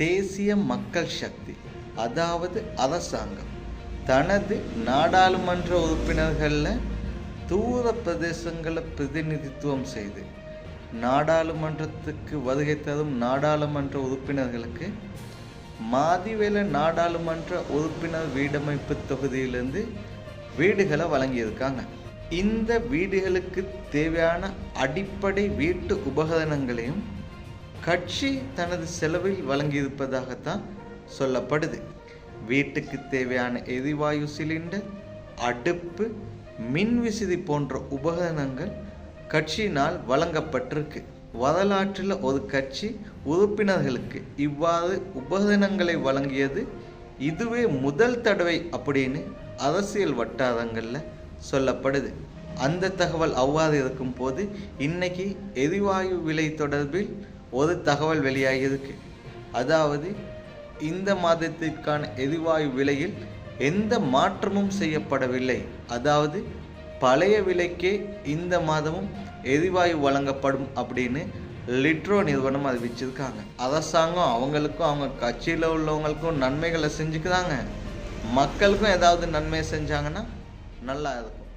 தேசிய மக்கள் சக்தி அதாவது அரசாங்கம். தனது நாடாளுமன்ற உறுப்பினர்களில் தூர பிரதேசங்களை பிரதிநிதித்துவம் செய்து நாடாளுமன்றத்துக்கு வருகை தரும் நாடாளுமன்ற உறுப்பினர்களுக்கு மாதிவேல நாடாளுமன்ற உறுப்பினர் வீடமைப்பு தொகுதியிலிருந்து வீடுகளை வழங்கியிருக்காங்க. இந்த வீடுகளுக்கு தேவையான அடிப்படை வீட்டு உபகரணங்களையும் கட்சி தனது செலவில் வழங்கியிருப்பதாகத்தான் சொல்லப்படுது. வீட்டுக்கு தேவையான எரிவாயு சிலிண்டர் அடுப்பு மின்விசிறி போன்ற உபகரணங்கள் கட்சியினால் வழங்கப்பட்டிருக்கு. வரலாற்றில் ஒரு கட்சி உறுப்பினர்களுக்கு இவ்வாறு உபகரணங்களை வழங்கியது இதுவே முதல் தடவை அப்படின்னு அரசியல் வட்டாரங்களில் சொல்லப்படுது. அந்த தகவல் அவ்வாறு இருக்கும் போது இன்னைக்கு எரிவாயு விலை தொடர்பில் ஒரு தகவல் வெளியாகியிருக்கு அதாவது இந்த மாதத்திற்கான எரிவாயு விலையில் எந்த மாற்றமும் செய்யப்படவில்லை. அதாவது பழைய விலைக்கே இந்த மாதமும் எரிவாயு வழங்கப்படும் அப்படின்னு லிட்ரோ நிறுவனம் அறிவிச்சிருக்காங்க அரசாங்கம் அவங்களுக்கும் அவங்க கட்சியில் உள்ளவங்களுக்கும் நன்மைகளை செஞ்சுக்கிறாங்க மக்களுக்கும் ஏதாவது நன்மை செஞ்சாங்கன்னா நல்லா இருக்கும்.